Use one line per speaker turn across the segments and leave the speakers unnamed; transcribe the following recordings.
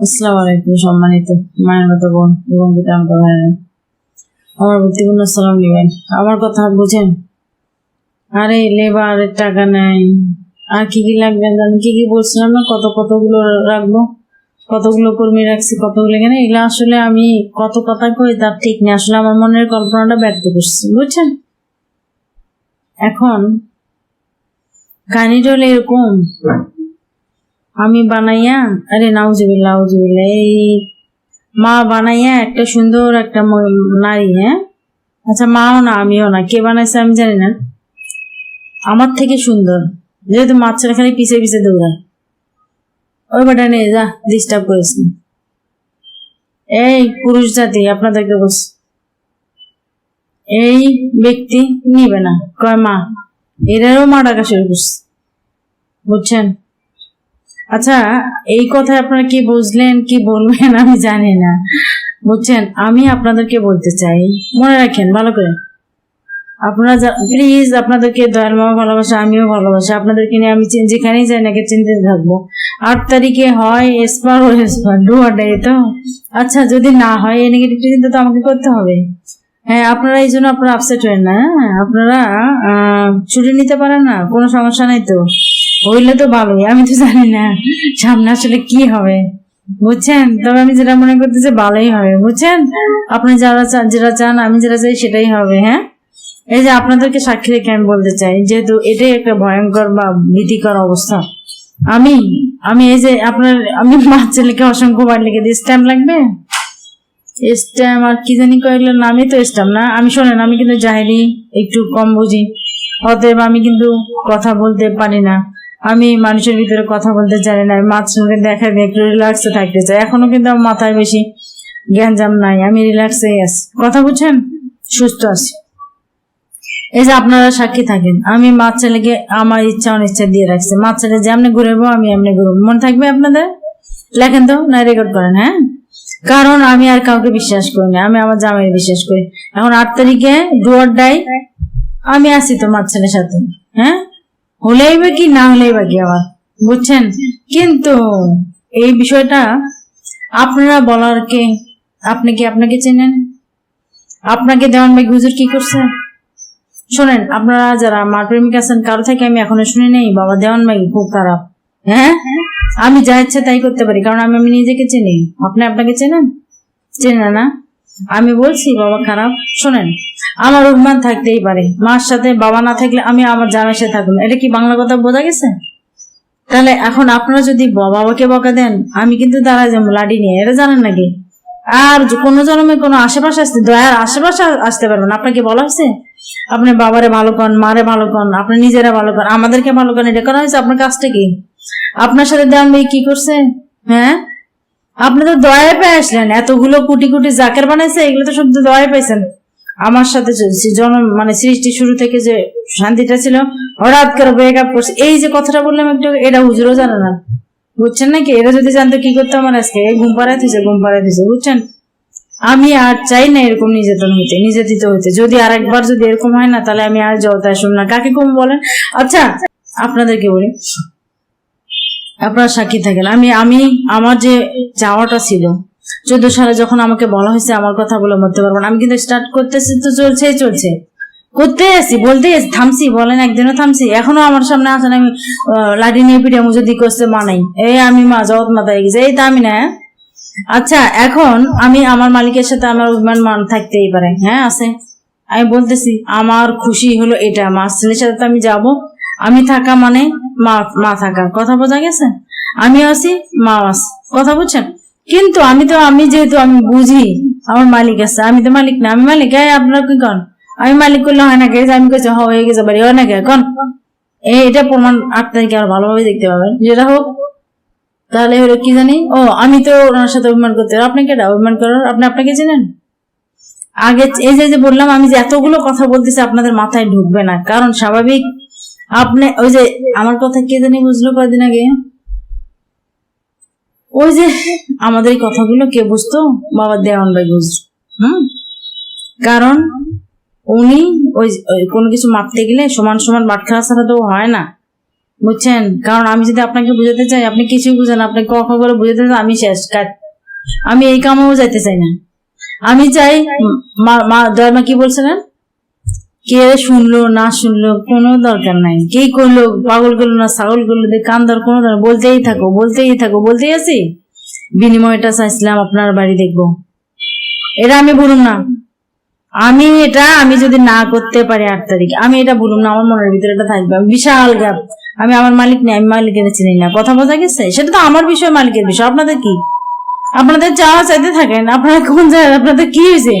আসসালামু আলাইকুম সম্মানিত। মতো বোন, এবং পিতার ভাইয়েরা। আমার ভক্তিপূর্ণ সালাম নেবেন। আমার কথা বুঝেন? আরে লেবারের টাকা নেই। আর কি কি লাগবে জানি কি কি বলছিলাম না? কত কতগুলো রাখব? কতগুলো কর্মী রাখছি, কতগুলো এখানে? এগুলো আসলে আমি কত কথা কই তার ঠিক নেই। আসলে আমার মনের কল্পনাটা ব্যক্ত করছি, বুঝছেন? এখন কাহিনীটা হলো এরকম। আমি বানাইয়া, আরে নাউজুবিল্লাহ নাউজুবিল্লাহ, এই মা বানাইয়া একটা সুন্দর একটা নারী হ্যাঁ? আচ্ছা মাও না, আমিও না, কে বানাইছে আমি জানি না। আমার থেকে সুন্দর। যেহেতু মাছের খালি পিছে পিছে দৌড়ায় ওই বেটা নিয়ে যা ডিস্টার্ব করিস না। এই পুরুষ জাতি, আপনাদেরকে বস এই ব্যক্তি নিবে না। কয় মা এরারও মা ডাকা শুরু করছে। বুঝছেন? আচ্ছা এই কথা আপনারা কি বুঝলেন, কি বলবেন, আমি জানি না। বুঝছেন? আমি আপনাদেরকে বলতে চাই। মনে রাখেন, ভালো করে। আপনারা প্লিজ আপনাদেরকে দয়াল মামা ভালোবাসা, আমিও ভালোবাসা। আপনাদেরকে নিয়ে আমি যেখানেই যাই নাকি চিন্তিত থাকব। আট তারিখে হয়, এসপার, ও এসপার ডু আড্ডাই তো? আচ্ছা যদি না হয়, এই নেগেটিভ চিন্তা তো আমাকে করতে হবে। হ্যাঁ আপনারা এই জন্য আপনারা আপসেট হবেন না হ্যাঁ? আপনারা ছুটি নিতে পারেন না, কোনো সমস্যা নাই তো? হইলে তো ভালোই, আমি তো জানি না সামনে আসলে কি হবে। বুঝছেন? তবে আমি যেটা মনে করতেছি ভালোই হবে, বুঝছেন? আপনি যারা চান যেটা চান, আমি যেটা চাই সেটাই হবে হ্যাঁ? এই যে আপনাদেরকে সাক্ষী রেখে আমি বলতে চাই, যেহেতু এটাই একটা ভয়ঙ্কর বা ভীতিকর অবস্থা। আমি আমি এই যে আপনার, আমি মাছ ছেলেকে অসংখ্য বার লিখে দিই, স্ট্যাম্প লাগবে? স্ট্যাম্প আর কি জানি কইলো নামই তো স্ট্যাম্প না। আমি শোনেন, আমি কিন্তু জাহেরি একটু কম বুঝি। অতএব আমি কিন্তু কথা বলতে পারি না। আমি মানুষের ভিতরে কথা বলতে জানি না সঙ্গে দেখা দিয়ে একটু রিল্যাক্সে থাকতে চাই। এখনও কিন্তু আমার মাথায় বেশি জ্ঞানজাম নাই, আমি রিল্যাক্সেই আছি। কথা বুঝছেন? সুস্থ আছি। এই যে আপনারা সাক্ষী থাকেন, আমি মাছ ছেলেকে আমার ইচ্ছা অনিচ্ছা দিয়ে রাখছি। মাছ ছেলে যেমনি ঘুরবো, আমি এমনি ঘুরবো। মনে থাকবে আপনাদের? লেখেন তো, না রেকর্ড করেন হ্যাঁ? কারণ আমি আর কাউকে বিশ্বাস করি না, আমি আমার জামাই বিশ্বাস করি। এখন আট তারিখে ডুয়ার ডাই আমি আছি তো মাছ ছেলের সাথে হ্যাঁ? হলেই বা কি, না হলেই বা কি আবার? বুঝছেন? কিন্তু এই বিষয়টা আপনারা বলার কে? আপনি কি আপনাকে চেনেন? আপনাকে দেওয়ান ভাই হুজুর কি করছে? শোনেন, আপনারা যারা মার প্রেমিক আছেন, কারও থেকে আমি এখনও শুনি নেই, বাবা দেওয়ান ভাই খুব খারাপ। হ্যাঁ? আমি যা ইচ্ছা তাই করতে পারি, কারণ আমি আমি নিজেকে চিনি। আপনি আপনাকে চেনেন? চেনে না? আমি বলছি, বাবা খারাপ? শোনেন, আমার অভিমান থাকতেই পারে। মার সাথে বাবা না থাকলে আমি আমার জামাই সাথে থাকব এটা কি বাংলা কথা বোঝা গেছে? তাহলে এখন আপনারা যদি বাবাকে বকা দেন, আমি কিন্তু দাঁড়ায় যাব লাডি নিয়ে। এটা জানেন নাকি? আর কোনো জন্মে কোনো আশেপাশে আসতে, দয়ার আশেপাশে আসতে পারবেন আপনাকে বলা হয়েছে? আপনি বাবারে ভালো কন মারে ভালো কন আপনি নিজেরা ভালো কন আমাদেরকে ভালো কন এটা করা হয়েছে। আপনার কাজটা কি? আপনার সাথে দেওয়ান ভাই কি করছে? হ্যাঁ? আপনি তো দয়া পেয়ে আসলেন। এতগুলো কোটি কোটি জাকের বানাইছে, এগুলো তো তো দয়া পেয়েছেন আমার সাথে জন্ম মানে সৃষ্টি শুরু থেকে যে শান্তিটা ছিল, হঠাৎ করে ব্রেকআপ করছে। এই যে কথাটা বললাম একটু এটা হুজুরও জানে না। বুঝছেন নাকি? এরা যদি জানতো কি করতো আমার আজকে, এই ঘুম পাড়ায় দিছে ঘুম পাড়ায় দিছে বুঝছেন? আমি আর চাই না এরকম নির্যাতন হইতে, নির্যাতিত হইতে। যদি আর একবার যদি এরকম হয় না, তাহলে আমি আর জলতে আসুন না। কাকে কম বলেন? আচ্ছা আপনাদেরকে বলি। আপনারা সাক্ষী থাকেন। আমি আমি, আমার যে যাওয়াটা ছিল, চোদ্দ সালে যখন আমাকে বলা হয়েছে, আমার কথা বলে মরতে পারব না। আমি কিন্তু স্টার্ট করতেছি তো চলছেই চলছে। করতে আসি বলতে থামছি, বলেন একদিনও থামছি। এখনও আমার সামনে আছেন আমি লাঠি নিয়ে পিঠে মুজে দিকে করতে মানাই। এই আমি মা, জগৎ হয়ে গেছে, এই তা আমি না হ্যাঁ? আচ্ছা এখন আমি আমার মালিকের সাথে আমার অভিমান মান থাকতেই পারে। হ্যাঁ আছে। আমি বলতেছি, আমার খুশি হলো এটা মা ছেলের সাথে তো আমি যাব। আমি থাকা মানে মা মা থাকা। কথা বোঝা গেছে? আমি আছি, মা আস কথা বুঝছেন? কিন্তু আমি তো, আমি যেহেতু আমি বুঝি, আমার মালিক আছে। আমি তো মালিক না, আমি মালিক। এই আপনারা কি কন? আমি মালিক করলে হয় না আমি কেছি হয়ে গেছে বাড়ি, হয় না কে? কন? এটা প্রমাণ তারিখে আর ভালোভাবে দেখতে পাবেন? যেটা হোক, তাহলে হলো কি জানি? ও, আমি তো ওনার সাথে অভিমান করতে। আপনি কেটা অভিমান করার? আপনি আপনাকে চেনেন? আগে এই যে বললাম, আমি যে এতগুলো কথা বলতেছি, আপনাদের মাথায় ঢুকবে না। কারণ স্বাভাবিক আপনি, ওই যে আমার কথা কে জানি বুঝলো কয়দিন আগে? ওই যে আমাদের কথাগুলো কে বুঝতো? বাবা দেওয়ান ভাই বুঝতো হুম? কারণ উনি ওই কোনো কিছু মাপতে গেলে সমান সমান বাটখারা ছাড়া তো হয় না। বুঝছেন? কারণ আমি যদি আপনাকে বুঝাতে চাই, আপনি কিছুই বুঝেন আপনি কখন করে বুঝাতে চান, আমি শেষ। কাজ আমি এই কামেও যাইতে চাই না। আমি চাই, মা- মা দয়ামা কি বলছিলেন? কে শুনলো, না শুনলো, কোনো দরকার নাই। কে করল, পাগল করল না ছাগল করল দিয়ে কান দর কোনো দরকার বলতেই থাকো বলতেই থাকো, বলতেই আছি? বিনিময়টা চাইছিলাম আপনার বাড়ি দেখব। এটা আমি বলুন না। আমি এটা, আমি যদি না করতে পারি আট তারিখ, আমি এটা বলুন না, আমার মনের ভিতরে এটা থাকবে। বিশাল গ্যাপ আমি আমার মালিক নেই, আমি মালিকের চিনি না। কথা বোঝা গেছে? সেটা তো আমার বিষয়, মালিকের বিষয়। আপনাদের কি? আপনাদের চাওয়া চাইতে থাকেন। আপনারা কোন জায়গায়, আপনাদের কি হয়েছে?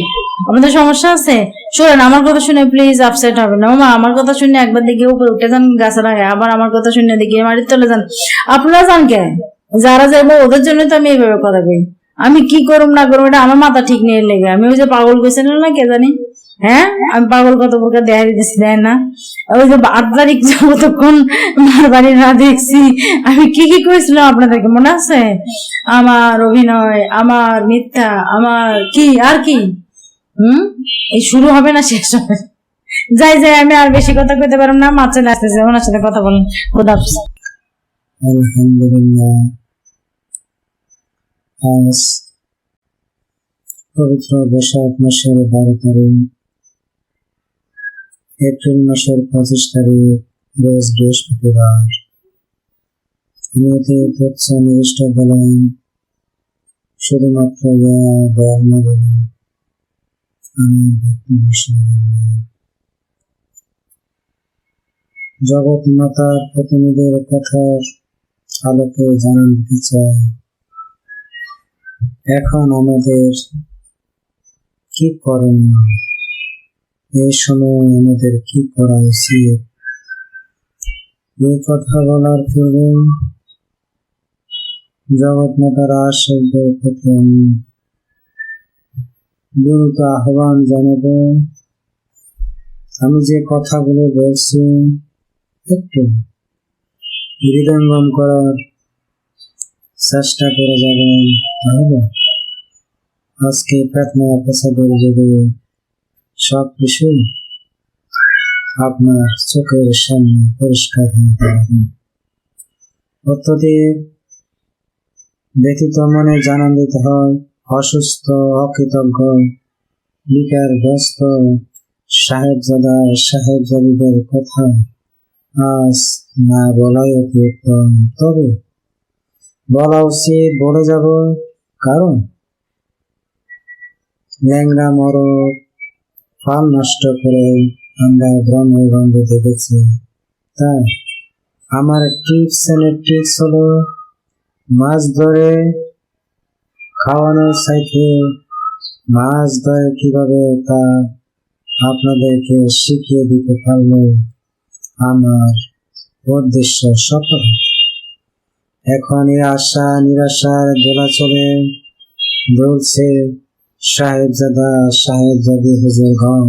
আপনাদের সমস্যা আছে। শোনেন, আমার কথা শুনে প্লিজ আপসেট হবে না। মামা, আমার কথা শুনে একবার দিকে উপরে উঠে যান গাছের আগে আবার আমার কথা শুনে দিকে মাটির চলে যান। আপনারা যান কে? যারা যাব ওদের জন্য তো আমি এইভাবে কথা কই। আমি কি করুম, না করুম, এটা আমার মাথা ঠিক নেই লেগে। আমি ওই যে পাগল গেছেন না কে জানি? হ্যাঁ? আমি পাগল কত প্রকার দেখা দিতেছি, দেয় না। ওই যে আট তারিখ যতক্ষণ মার বাড়ি না দেখছি, আমি কি কি করেছিলাম আপনাদেরকে, মনে আছে? আমার অভিনয়, আমার মিথ্যা, আমার কি, আর কি? হুম? এই শুরু হবে না, শেষ হবে। যাই যাই, আমি আর বেশি কথা কইতে পারব না, মা চলে আসতেছে, ওনার সাথে কথা বলেন। খোদা হাফেজ।
আলহামদুলিল্লাহ। আজ পবিত্র বৈশাখ মাসের বারো তারিখ। এপ্রিল মাসের পঁচিশ তারিখ, রোজ বৃহস্পতিবার। আমি নির্দিষ্ট বলেন, শুধুমাত্র বয়ান বলেন। আমি জগৎ মাতার প্রতিনিধির কথার আলোকে জানান দিতে চাই। এখন আমাদের কি করণীয়? এই সময় আমাদের কি করা উচিত? এই কথা বলার পূর্বে জগৎ মাতার আশেকদের প্রতি আমি বিনীত আহ্বান জানাব। আমি যে কথাগুলো বলছি, একটু হৃদয়ঙ্গম করার চেষ্টা করে যাবেন, তাহলে আজকে প্রার্থনা প্রসাদের যুগে সব কিছুই আপনার চোখের সামনে পরিষ্কার হয়ে যাবে অত্যধিক ব্যতীত মনে জানান দিতে হয়। অসুস্থ, অকৃতজ্ঞ বিকারগ্রস্ত সাহেবজাদা, সাহেবজাদিদের কথা আজ না বলাই অতি উত্তম তবে বলা উচিত বলে যাব কারণ ল্যাংড়া মরদ ফাল নষ্ট করে আমরা গ্রামে গঞ্জে দেখেছি। তাই আমার টিপস এন্ড ট্রিক্স হলো, মাছ ধরে খাওয়ানোর সাইতে মাছ ধরে কীভাবে তা আপনাদেরকে শিখিয়ে দিতে পারলে আমার উদ্দেশ্য সফল এখন এই আশা, নিরাশার দোলাচলে দুলছে সাহেবজাদা, সাহেবজাদি হুজুরগণ,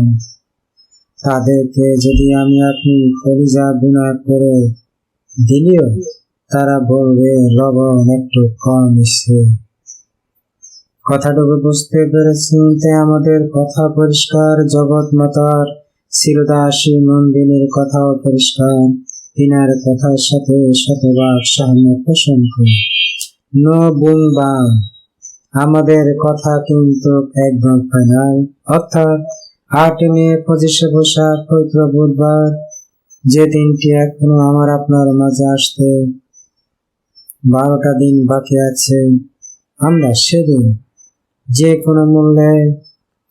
তাদেরকে যদি আমি আপনি কলিজা গুণা করে দিলেও তারা বলবে, লবণ একটু কম এসছে কথাটুকু বুঝতে পেরেছি তাই আমাদের কথা পরিষ্কার, জগৎ মাতার, শিরদাসী নন্দিনীর কথাও পরিষ্কার। তিনার কথার সাথে শতভাগ সাহায্য পোষণ করি। ন বুং, আমাদের কথা কিন্তু একদম ফাইনাল। অর্থাৎ আট মে পঁচিশে বৈশাখ, পবিত্র বুধবার, যে দিনটি এখনও আমার আপনার মাঝে আসতে বারোটা দিন বাকি আছে, আমরা সেদিন যে কোনো মূল্যে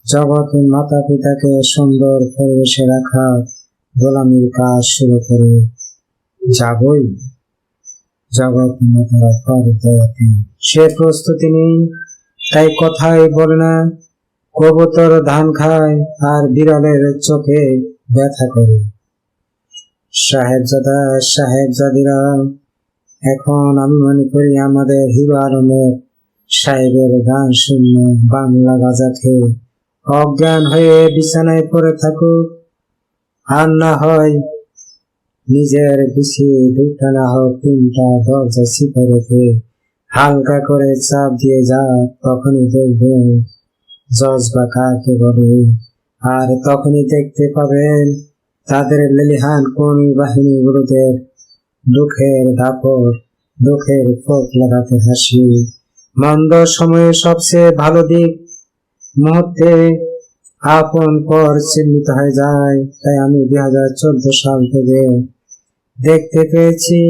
জগতের মাতা পিতাকে সুন্দর পরিবেশে রাখার গোলামির কাজ শুরু করে যাবই। জগৎ সে প্রস্তুতি নেই, তাই কথাই বলে না। কবুতর ধান খায় আর বিড়ালের চোখে ব্যথা করে। সাহেবজাদা, সাহেবজাদিরা, এখন আমি মনে করি আমাদের হিরো আলমের সাহেবের গান শুনে বাংলা বাজা খেয়ে অজ্ঞান হয়ে বিছানায় পড়ে থাকুক। আর না হয় নিজের বিছিয়ে দুটা না হোক, তিনটা দরজা চিপে রেখে হালকা করে চাপ দিয়ে যা তখনই দেখবেন জজ বা কাকে বলে। আর তখনই দেখতে পাবেন তাদের লেলিহান কোন বাহিনীগুলোদের দুঃখের দাপট, দুঃখের ফোক লাগাতে হাসি। মন্দ সময়ে সবচেয়ে ভালো দিক মুহূর্তে আপন পর চিহ্নিত হয়ে যায়। তাই আমি দুই হাজার চোদ্দ সাল থেকে দেখতে পেয়েছি।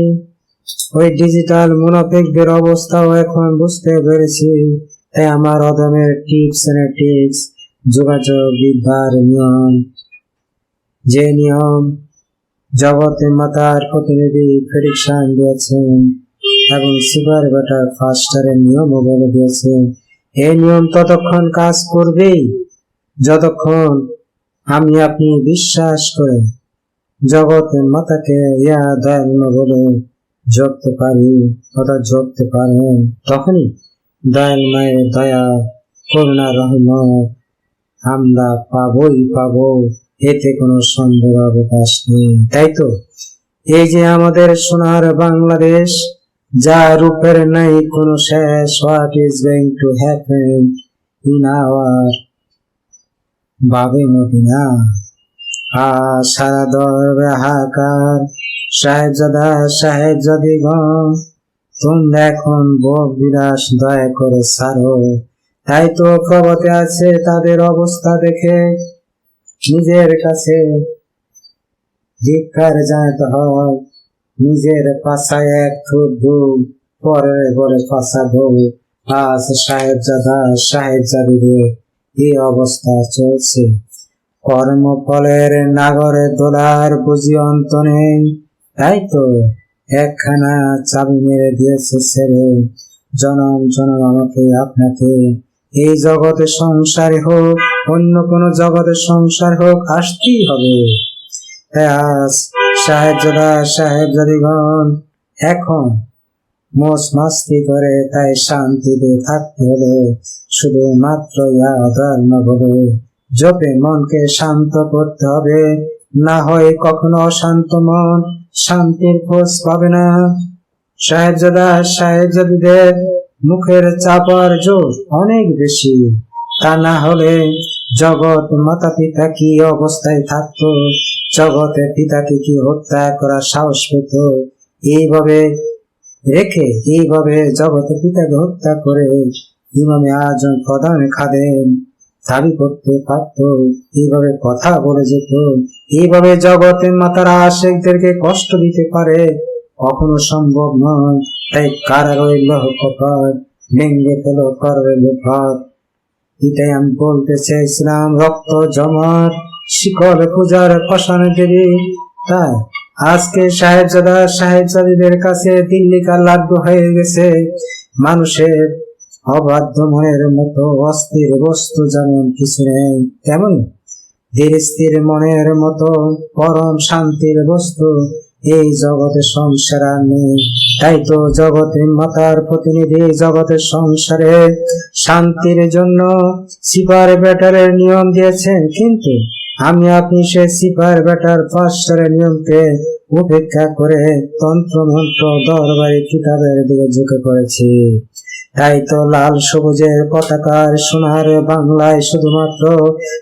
ওই ডিজিটাল মুনাফিকদের অবস্থাও এখন বুঝতে পেরেছি। তাই আমার অদমের টিপস টিক্স যোগাযোগ বিদ্যার নিয়ম, যে নিয়ম জগতে মাতার প্রতিনিধি প্রেডিকশন দিয়েছেন। এবং সিবার বেটার ফাস্টারের নিয়মও বলে দিয়েছেন এই নিয়ম ততক্ষণ কাজ করবেই। যতক্ষণ আমি আপনি বিশ্বাস করে জগতের মাতাকে ইয়া দয়ালু বলে জপতে পারি, অথবা জপতে পারেন, তখনই দয়াল মায়ের দয়া, করুণা, রহমত আমরা পাবই, পাব। এতে কোনো সন্দেহ অবকাশ নেই। তাই তো, এই যে আমাদের সোনার বাংলাদেশ যা রূপের নাই কোনো শেষ। What is going to happen in our বাবে মদিনা? আ সারা দরবে হাহাকার সাহেবজাদা, সাহেবজাদিগণ, তোমরা এখন ভোগ বিলাস দয়া করে সারো। তাই তো প্রবতে আছে তাদের অবস্থা দেখে। নিজের কাছে ধিক্কার জানাতে হয়। নিজের পাশায় এক থুপ দুধ পরে বলে পাশা বউ, আজ সাহেবজাদা সাহেবজাদিদের এই অবস্থা চলছে। কর্মফলের নাগরে দোলার বুঝি অন্ত নেই। তাই তো একখানা চাবি মেরে দিয়েছে ছেড়ে জনম জনম আমাকে আপনাকে। এই জগতে সংসারে হোক, অন্য কোন জগতে সংসার হোক আসতেই হবে? আজ সাহেবজাদা সাহেবজাদিগণ এখন মোস মাস্তি করে, তাই শান্তিতে থাকতে হলে শুধু মাত্র ধর্ম বলে জপে মনকে শান্ত করতে হবে, না হয় কখনো অশান্ত মন শান্তির খোঁজ পাবে না। সাহেবজাদা সাহেবজাদিদের মুখের চাপার জোর অনেক বেশি। তা না হলে জগৎ মাতা পিতা কি অবস্থায় থাকতো? জগতের কি হত্যা করার সাহস পেত? এইভাবে রেখে, এইভাবে জগতের পিতাকে হত্যা করে ইমামে আজম প্রধান খাদেন দাবি করতে পারত। এইভাবে কথা বলে যেত। এইভাবে জগতের মাতারা আশেকদেরকে কষ্ট দিতে পারে। কখনো সম্ভব নয়। তাই কারা রইল কপাল ভেঙ্গে ফেল করবে এটাই আমি বলতে চেয়েছিলাম, রক্ত জমার শিকল পূজার পাষাণ দেবী তাই আজকে সাহেবজাদা সাহেবজাদিদের কাছে দিল্লিকার লাড্ডু হয়ে গেছে। মানুষের অবাধ্য মনের মতো অস্থির বস্তু যেমন কিছু নেই, তেমন ধীর মনের মতো পরম শান্তির বস্তু এই জগতে সংসার আর নেই। তাই তো জগতের মাতার প্রতিনিধি জগতের সংসারে শান্তির জন্য সিপার ব্যাটারের নিয়ম দিয়েছেন, কিন্তু আমি আপনি সে সিপার ব্যাটার ফাস্টারের নিয়মকে উপেক্ষা করে তন্ত্র মন্ত্র দরবারি কিতাবের দিকে ঝুঁকে পড়েছি। তাই তো লাল সবুজের পতাকার সোনার বাংলায় শুধুমাত্র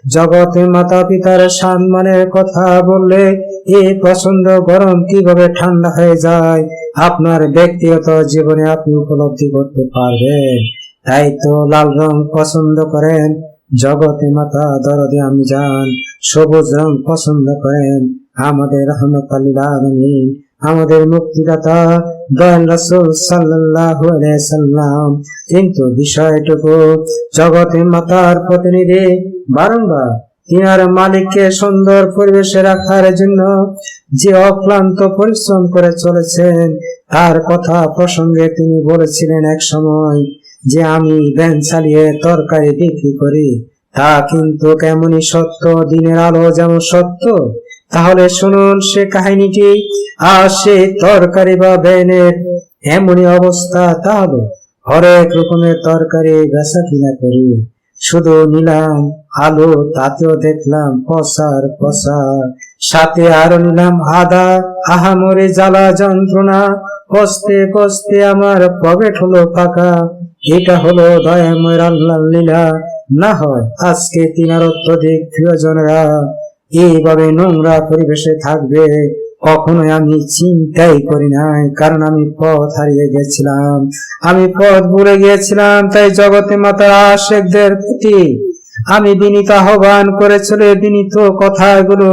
জগতে মাতা পিতার সম্মানের কথা বললে এই পছন্দ গরম কীভাবে ঠান্ডা হয়ে যায়? আপনার ব্যক্তিগত জীবনে আপনি উপলব্ধি করতে পারবেন। তাই তো লাল রং পছন্দ করেন জগতে মাতা দরদে আমি যান সবুজ রং পছন্দ করেন। আমাদের রহমত আমাদের মুক্তিদাতা দয়াল রাসূল সাল্লাল্লাহু আলাইহি সাল্লাম। কিন্তু বিষয়টুকু জগতে মাতার প্রতিনিধি বারংবার তিনার মালিককে সুন্দর পরিবেশে রাখার জন্য যে অক্লান্ত পরিশ্রম করে চলেছেন, তার কথা প্রসঙ্গে তিনি বলেছিলেন এক সময় যে আমি ভ্যান চালিয়ে তরকারি বিক্রি করি, তা কিন্তু কেমনই সত্য? দিনের আলো যেমন সত্য? তাহলে শুনুন সে কাহিনীটি। আর সে তরকারি বা ভ্যানের এমনই অবস্থা তাহলে? হরেক রকমের তরকারি বেচা কিনা করি। শুধু নিলাম আলু, তাতেও দেখলাম পসার পসার সাথে আরও নিলাম আদা। আহামরে জ্বালা যন্ত্রণা। কষ্টে কষ্টে আমার পকেট হলো পাকা। এটা হলো দয়াময় আল্লাহ লীলা। না হয় আজকে তিনার অত্যধিক প্রিয়জনেরা। এইভাবে নোংরা পরিবেশে থাকবে। কখনোই আমি চিন্তাই করি নাই, কারণ আমি পথ হারিয়ে গেছিলাম। আমি পথ ভুলে গিয়েছিলাম, তাই জগতে মাতার আশেকদের প্রতি। আমি বিনীত আহ্বান করেছিল বিনীত কথাগুলো।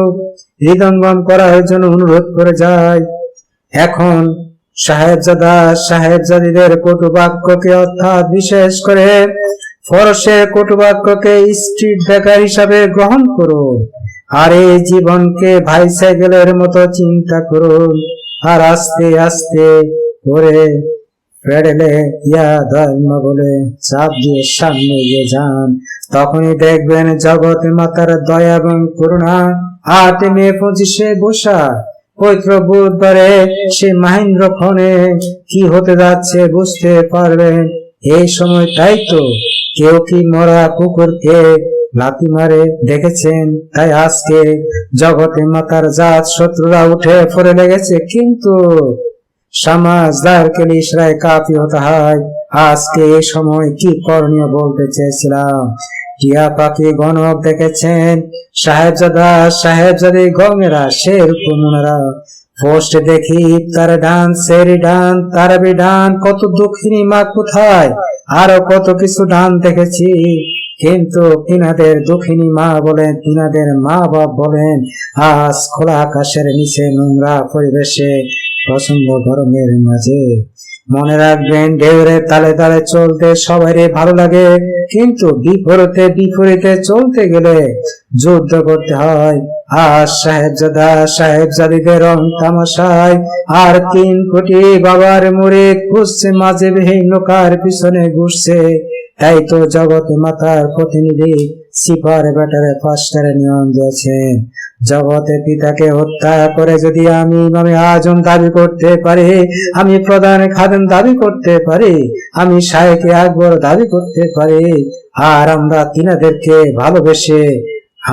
হৃদঙ্গম করার জন্য অনুরোধ করে যাই। এখন সাহেবজাদা সাহেবজাদিদের কটুবাক্যকে অর্থাৎ বিশেষ করে ফরসের কটুবাক্যকে স্ট্রিট বেকার হিসাবে গ্রহণ করুন। আর এই জীবনকে ভাই সাইকেলের মতো চিন্তা করুন। আর আস্তে আস্তে করে পেডেলে ইয়া ধর্ম বলে চাপ দিয়ে সামনে এগিয়ে যান। তখনই দেখবেন জগৎ মাতার দয়া এবং করুণা আট মে পঁচিশে বসা পৈত্র বুধবারে সে মাহেন্দ্র ক্ষণে কি হতে যাচ্ছে বুঝতে পারবেন। এই সময় তাই তো, কেউ কি মরা কুকুরকে লাথি মারে দেখেছেন? তাই আজকে জগতে মাতার জাত শত্রুরা উঠে পড়ে লেগেছে। কিন্তু সমাজ দায়ের কেলে ইসরায় কাফি হতে হয়। আজকে এই সময় কি করণীয় বলতে চেয়েছিলাম? টিয়া পাখি গণক দেখেছেন, সাহেবজাদা সাহেবজাদি গঙ্গেরা শের কুমুনারা পোস্ট দেখি তার ডান, সেরি ডান তারাবি ডান, কত দক্ষিণী মা কোথায়? আরও কত কিছু ডান দেখেছি। কিন্তু তিনাদের দক্ষিণী মা বলেন তিনাদের মা বাপ বলেন, আজ খোলা আকাশের নিচে নোংরা পরিবেশে প্রচণ্ড গরমের মাঝে। মনে রাখবেন ঢেউরে তালে তালে চলতে সবারই ভালো লাগে, কিন্তু বিপরীতে বিপরীতে চলতে গেলে যুদ্ধ করতে হয়। আর সাহেবজাদা, সাহেবজাদিদের রং তামাশায়, আর তিন কোটি বাবার মুড়ে খুঁজছে, মাঝে নৌকার পিছনে ঘুরছে। তাই তো জগৎ মাতার প্রতিনিধি, সিপার ব্যাটারে ফাস্টারে নিয়ম দিয়েছেন। জগতে পিতাকে হত্যা করে যদি আমি ইমামে আজম দাবি করতে পারি, আমি প্রধান খাদেম দাবি করতে পারি, আমি শাহেকে আকবর দাবি করতে পারি, আর আমরা তিনাদেরকে ভালোবেসে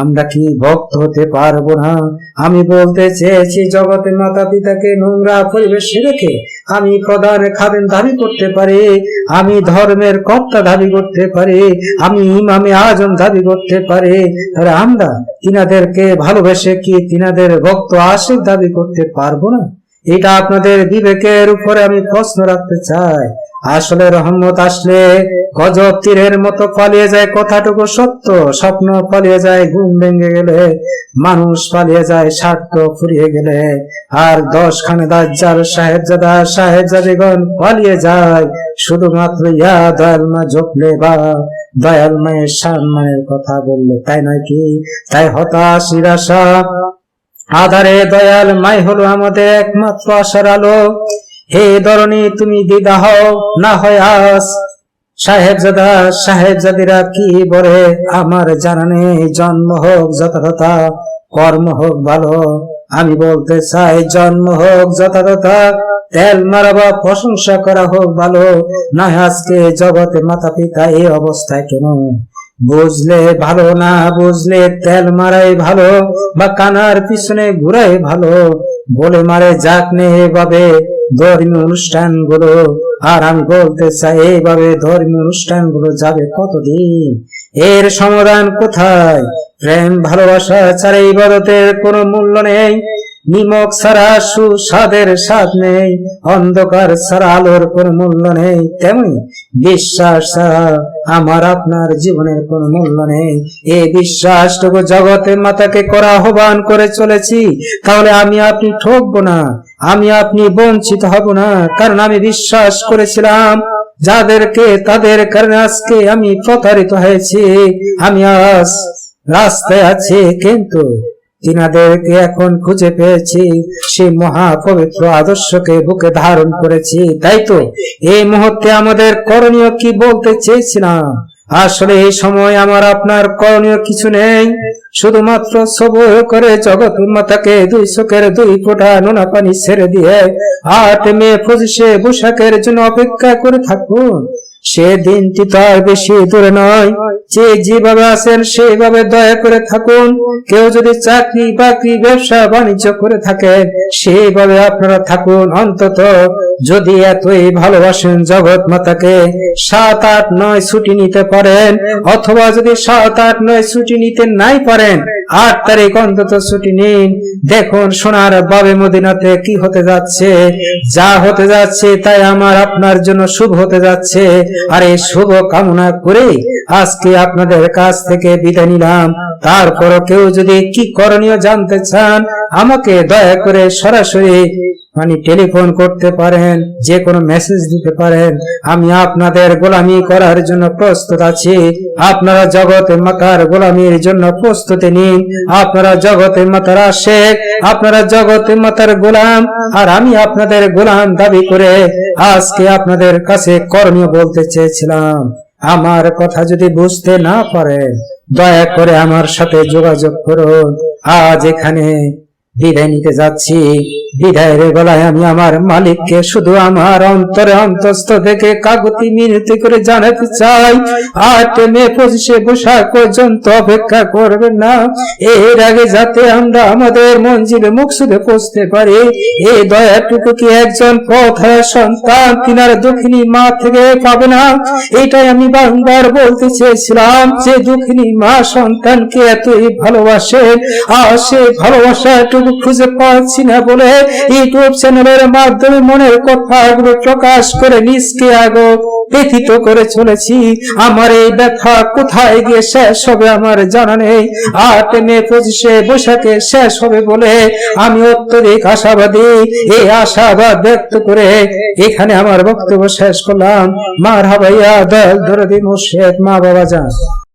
আমরা কি ভক্ত হতে পারব না? আমি বলতে চেয়েছি জগতের মাতা পিতাকে নোংরা পরিবেশে রেখে আমি প্রধান খাদেম দাবি করতে পারে, আমি ধর্মের কর্তা দাবি করতে পারে, আমি ইমামে আজম দাবি করতে পারে। তাহলে আমরা তিনাদেরকে ভালোবেসে কি তিনাদের ভক্ত আশিক দাবি করতে পারব না? এটা আপনাদের বিবেকের উপরে আমি প্রশ্ন রাখতে চাই। আসলে রহমত আসলে গজব তীরের মতো পালিয়ে যায়, কথাটুকু সত্য, স্বপ্ন পালিয়ে যায়, ঘুম ভেঙে গেলে, মানুষ পালিয়ে যায়, স্বার্থ ফুরিয়ে গেলে। আর দশ খানে দাজ্জাল সাহেবজাদা সাহেবজাদিগণ পালিয়ে যায়, শুধুমাত্র ইয়া দয়াল মা ঝোপলে বা দয়াল মায়ের সম্মানের কথা বললে, তাই নয় কি? তাই হতাশ নিরাশা আধারে দয়াল মাই হলো আমাদের একমাত্র আশার আলো। হে ধরণী, তুমি দিদা হও না হয় আস সাহেবজাদা, সাহেবজাদিরা কি বলে? আমার জানা নেই, জন্ম হোক যথাযথা, কর্ম হোক ভালো। আমি বলতে চাই, জন্ম হোক যথাযথা, তেল মারা বা প্রশংসা করা হোক ভালো। না আজকে জগতে মাতা পিতা এই অবস্থায় কেন? বুঝলে ভালো না বুঝলে তেল মারাই ভালো, বা কানার পিছনে ঘুরাই ভালো। বলে মারে, যাক নে এভাবে ধর্মীয় অনুষ্ঠানগুলো আর আমি বলতে চাই, এইভাবে ধর্মীয় অনুষ্ঠানগুলো যাবে কতদিন? এর সমাধান কোথায়? প্রেম, ভালোবাসা ছাড়া ইবাদতের কোনো মূল্য নেই। নিমক ছাড়া সুস্বাদের স্বাদ নেই, অন্ধকার ছাড়া আলোর কোনো মূল্য নেই। তেমনি বিশ্বাস আমার আপনার জীবনের কোনো মূল্য নেই। এই বিশ্বাসটুকু জগতের মাতাকে করা আহ্বান করে চলেছি, তাহলে আমি আপনি ঠকবো না, আমি আপনি বঞ্চিত হব না। কারণ আমি বিশ্বাস করেছিলাম, যাদেরকে তাদের কারণে আজকে আমি প্রতারিত হয়েছি। আমি আজ রাস্তায় আছি, কিন্তু তিনাদেরকে এখন খুঁজে পেয়েছি। সেই মহা পবিত্র আদর্শকে বুকে ধারণ করেছি। তাই তো, এই মুহূর্তে আমাদের করণীয় কি বলতে চেয়েছিলাম? আসলে এই সময় আমার আপনার করণীয় কিছু নেই। শুধুমাত্র সবর করে জগৎ মাতাকে দুই চোখের দুই ফোঁটা নোনা পানি ছেড়ে দিয়ে আট মে পঁচিশে পোশাকের জন্য অপেক্ষা করে থাকুন। সে দিনটি তো আর বেশি দূরে নয়। যে যেভাবে আছেন সেইভাবে দয়া করে থাকুন। কেউ যদি চাকরি বাকরি, ব্যবসা বাণিজ্য করে থাকেন সেইভাবে আপনারা থাকুন। অন্তত যদি এতই ভালোবাসেন জগৎ মাতাকে, সাত আট নয় ছুটি নিতে পারেন, অথবা যদি সাত আট নয় ছুটি নিতে নাই পারেন পারেন আট তারিখ অন্তত ছুটি নিন। দেখুন, সোনার বাবে মদিনাতে কি হতে যাচ্ছে। যা হতে যাচ্ছে, তাই আমার আপনার জন্য শুভ হতে যাচ্ছে। আর এই শুভ কামনা করে আজকে আপনাদের কাছ থেকে বিদায় নিলাম। তারপরও কেউ যদি কি করণীয় জানতে চান, আমাকে দয়া করে সরাসরি মানে টেলিফোন করতে পারেন, যে কোনো মেসেজ দিতে পারেন, আমি আপনাদের গোলামি করার জন্য প্রস্তুত আছি। আপনারা জগতে মাতার গোলামির জন্য প্রস্তুতি নিন। আপনারা জগতে মাতার আশেক, আপনারা জগতে মাতার গোলাম, আর আমি আপনাদের গোলাম দাবি করে আজকে আপনাদের কাছে কর্মীয় বলতে চেয়েছিলাম। আমার কথা যদি বুঝতে না পারেন, দয়া করে আমার সাথে যোগাযোগ করুন। আজ এখানে বিদায় নিতে যাচ্ছি। বিদায়ের বেলায় আমি আমার মালিককে শুধু আমার অন্তরে অন্তস্থ থেকে কাগতি মিনতি করে জানাতে চাই। আট মে পঁচিশে বৈশাখ পর্যন্ত অপেক্ষা করবেন না। এর আগে যাতে আমরা আমাদের মঞ্জিলে মুকসুদে পৌঁছতে পারি। এই দয়াটুকু কি একজন পথের সন্তান? তিনার দক্ষিণী মা থেকে পাবে না। এটাই আমি বারংবার বলতে চেয়েছিলাম যে দক্ষিণী মা সন্তানকে এতই ভালোবাসে। আর সে ভালোবাসাটুকু খুঁজে পাচ্ছি না বলে ইউটিউব চ্যানেলের মাধ্যমে মনের কথাগুলো প্রকাশ করে নিজকে আগো ব্যথিত করে চলেছি। আমার এই ব্যথা কোথায় গিয়ে শেষ হবে আমার জানা নেই। আট মে পঁচিশে বৈশাখে শেষ হবে বলে আমি অত্যধিক আশাবাদী। এই আশাবাদ ব্যক্ত করে এখানে আমার বক্তব্য শেষ করলাম। মার হাবাইয়া দয়াল দরদি মুর্শেদ মা বাবা যান।